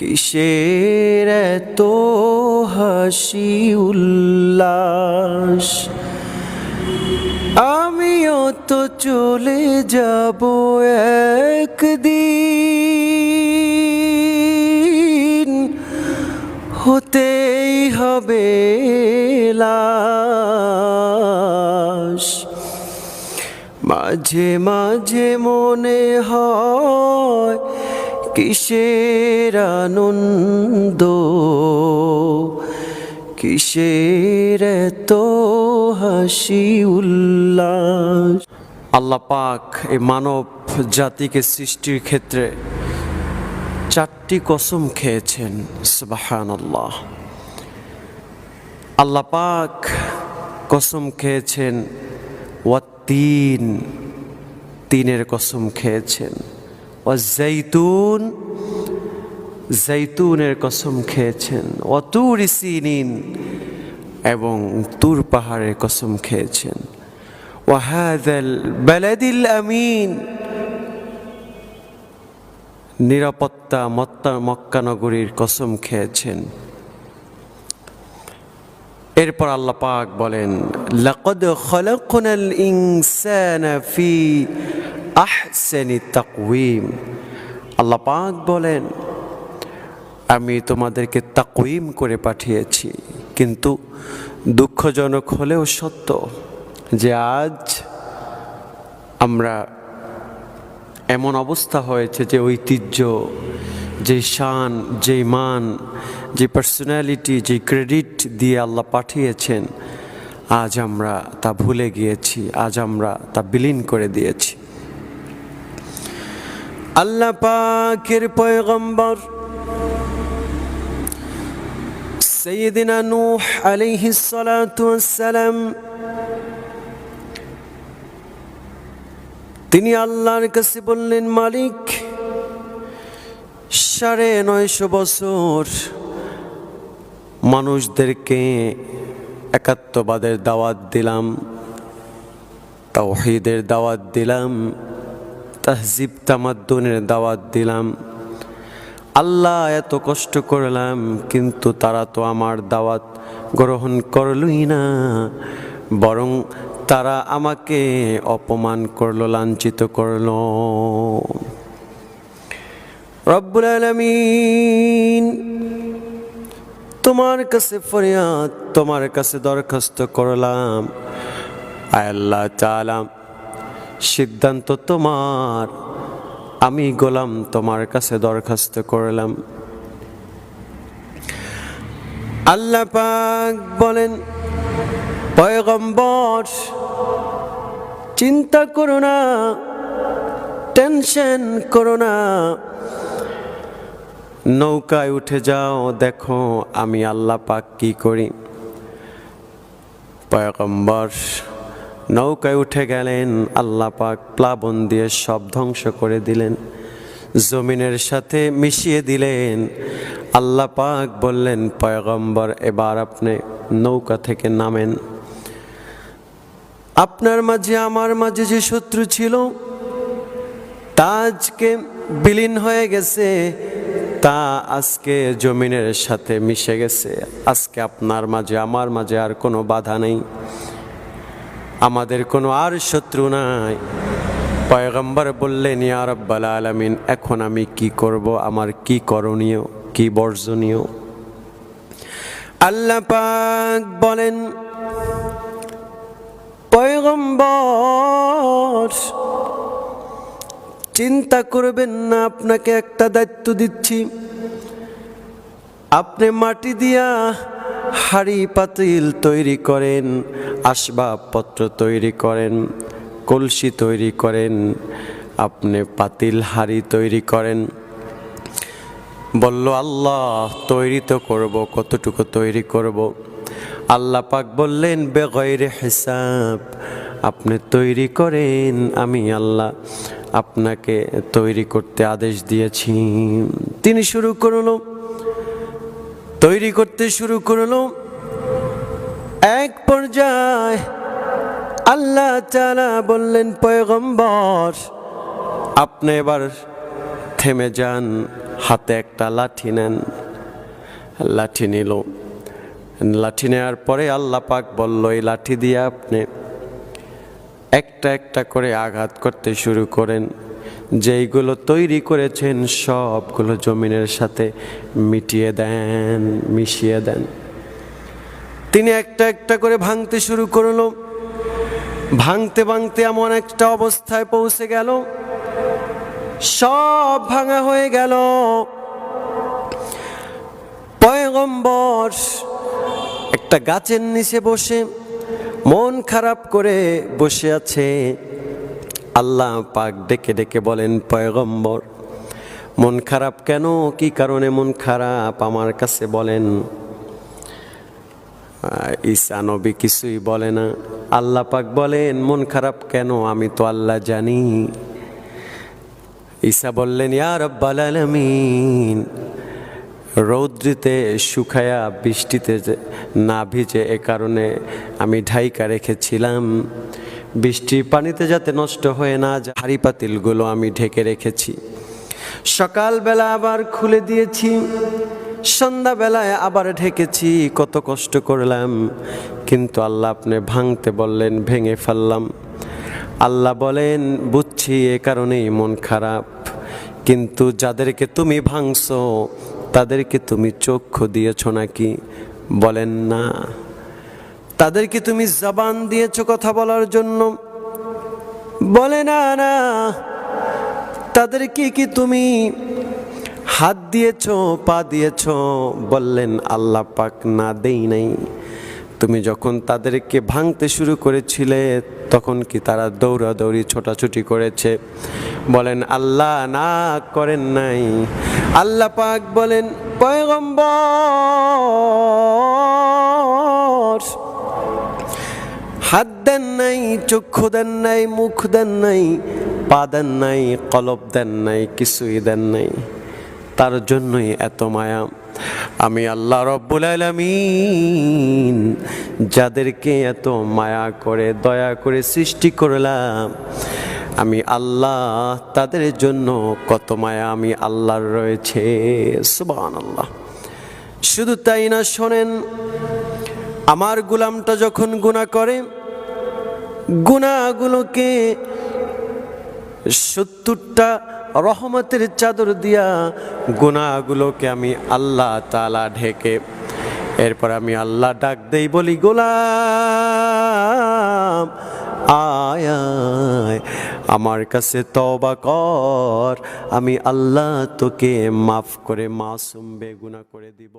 কিসের এত হাসি উল্লাস? আমিও তো চলে যাব একদিন। হতেই হবে মাঝে মাঝে মনে হয় কিসের আনন্দ? কিসের তো হাসি উল্লাস? আল্লাহ পাক এই মানব জাতিকে সৃষ্টির ক্ষেত্রে চারটি কসম খেয়েছেন সুবাহান আল্লাহ আল্লাহ পাক কসম খেয়েছেন ওয়াতিন তিনের কসম খেয়েছেন। জৈতুন জৈতুনের কসম খেয়েছেন। অতুর সিনিন এবং তুর পাহাড়ের কসম খেয়েছেন। ওয়াহাদাল বেলাদিল আমিন নিরাপত্তা মত্তা মক্কা নগরীর কসম খেয়েছেন। এরপর আল্লাহ পাক বলেন, লাকদ খলাকনাল ইনসানা ফি আহসানি তাকওয়িম। আল্লাহ পাক বলেন, আমি তোমাদেরকে তাকওয়িম করে পাঠিয়েছি, কিন্তু দুঃখজনক হলেও সত্য যে আজ আমরা এমন অবস্থা হয়েছে যে ঐতিহ্য, যে শান, যে মান, যে পার্সোনালিটি যে ক্রেডিট দিয়ে আল্লাহ পাঠিয়েছেন, আজ আমরা তা ভুলে গিয়েছি, আজ আমরা তা বিলীন করে দিয়েছি। আল্লাহ পাকের পয়গম্বর সৈয়দিনা নূহ ওয়াসসালাম, তিনি আল্লাহর কাছে বললেন, মালিক, সাড়ে নয়শো বছর মানুষদেরকে একাত্মবাদের দাওয়াত দিলাম, তাওহিদের দাওয়াত দিলাম তাহজিব তামাদ্দনের দাওয়াত দিলাম। আল্লাহ এত কষ্ট করলাম, কিন্তু তারা তো আমার দাওয়াত গ্রহণ করলই না। বরং তারা আমাকে অপমান করল, লাঞ্ছিত করল। রব্বুল আলমিন তোমার কাছে ফরিয়াদ, তোমার কাছে দরখাস্ত করলাম। আল্লাহ চালাম সিদ্ধান্ত তোমার। আমি গোলাম, তোমার কাছে দরখাস্ত করলাম। আল্লাহ পাক বলেন, পয়গম্বর, চিন্তা করো না, টেনশন করো না। নৌকায় উঠে যাও, দেখো আমি আল্লাহ পাক কি করি। পয়গম্বর নৌকায় উঠে গেলেন, আল্লাহ পাক প্লাবন দিয়ে সব ধ্বংস করে দিলেন। জমিনের সাথে মিশিয়ে দিলেন। আল্লাহ পাক বললেন, পয়গম্বর, এবার আপনি নৌকা থেকে নামেন। আপনার মাঝে আমার মাঝে যে শত্রু ছিল, তা আজকে বিলীন হয়ে গেছে। তা আজকে জমিনের সাথে মিশে গেছে। আজকে আপনার মাঝে, আমার মাঝে আর কোনো বাধা নেই। আমাদের কোনো আর শত্রু নাই। পয়গম্বর বললেন, ইয়া রব্বাল আলামিন, এখন আমি কি করব? আমার কি করণীয়? কি বর্জনীয়? আল্লাহ পাক বলেন, পয়গম্বর, চিন্তা করবেন না, আপনাকে একটা দায়িত্ব দিচ্ছি। আপনি মাটি দিয়া হাড়ি পাতিল তৈরি করেন, আসবাবপত্র তৈরি করেন, কলসি তৈরি করেন, আপনি পাতিল হাড়ি তৈরি করেন। বলল, আল্লাহ, তৈরি তো করব, কতটুকু তৈরি করব? আল্লাহ পাক বললেন বেগৈরে হিসাব, আপনি তৈরি করেন, আমি আল্লাহ আপনাকে তৈরি করতে আদেশ দিয়েছি। তিনি শুরু করল তৈরি করতে শুরু করল। এক পর্যায়ে আল্লাহ তাআলা বললেন, পয়গম্বর, আপনি এবার থেমে যান, হাতে একটা লাঠি নেন। লাঠি নিল। লাঠি নেওয়ার পরে আল্লাহ পাক বলল, এই লাঠি দিয়ে আপনি একটা একটা করে আঘাত করতে শুরু করেন। যেইগুলো তৈরি করেছেন সবগুলো জমিনের সাথে মিটিয়ে দেন, মিশিয়ে দেন। তিনি একটা একটা করে ভাঙতে শুরু করল। ভাঙতে ভাঙতে এমন একটা অবস্থায় পৌঁছে গেল। সব ভাঙা হয়ে গেল। পয়গম্বর একটা গাছের নিচে বসে মন খারাপ করে বসে আছে। আল্লাহ পাক ডেকে ডেকে বলেন, পয়গম্বর, মন খারাপ কেন? কি কারণে মন খারাপ? আমার কাছে বলেন ঈসা নবী কিছুই বলে না। আল্লাহ পাক বলেন, মন খারাপ কেন? আমি তো আল্লাহ জানি। ঈসা বললেন, ইয়া রব্বাল আলামিন, রৌদ্রিতে শুকায়া বৃষ্টিতে না ভিজে এ কারণে আমি ঢাইকা রেখেছিলাম। বৃষ্টির পানিতে যাতে নষ্ট হয়ে না যায় হাড়ি পাতিলগুলো আমি ঢেকে রেখেছি। সকালবেলা আবার খুলে দিয়েছি, সন্ধ্যাবেলায় আবার ঢেকেছি, কত কষ্ট করলাম। কিন্তু আল্লাহ আপনি ভাঙতে বললেন, ভেঙে ফেললাম। আল্লাহ বলেন, বুঝছি, এ কারণেই মন খারাপ। কিন্তু যাদেরকে তুমি ভাঙছো, তাদেরকে তুমি চক্ষু দিয়েছ নাকি? বলেন না। তাদেরকে তুমি জবান দিয়েছ কথা বলার জন্য। বলে, না না, তাদেরকে কি তুমি হাত দিয়েছ, পা দিয়েছ? বললেন, আল্লাহ পাক না দেই নাই। তুমি যখন তাদেরকে ভাঙতে শুরু করেছিলে, তখন কি তারা দৌড়াদৌড়ি, ছোটাছুটি করেছে? বলেন, আল্লাহ না করেন নাই। আল্লাহ পাক বলেন, পয়গম্বর হাত দেন নাই, চক্ষু দেন নাই, মুখ দেন নাই, পা দেন নাই, কলব দেন নাই, কিছুই দেন নাই। তার জন্যই এত মায়া। আমি আল্লাহ রব্বুল আলামিন যাদেরকে এত মায়া করে, দয়া করে সৃষ্টি করলাম, আমি আল্লাহ তাদের জন্য কত মায়া আমি আল্লাহর রয়েছে সুবান আল্লাহ শুধু তাই না, শোনেন, আমার গুলামটা যখন গুণা করে গুণাগুলোকে সত্তরটা রহমতের চাদর দিয়া গুণাগুলোকে আমি আল্লাহ তালা ঢেকে এরপর আমি আল্লাহ ডাক দেই, বলি, গোলাম, আয় আমার কাছে তবা কর, আমি আল্লাহ তোকে মাফ করে মাসুম বেগুনা করে দিব।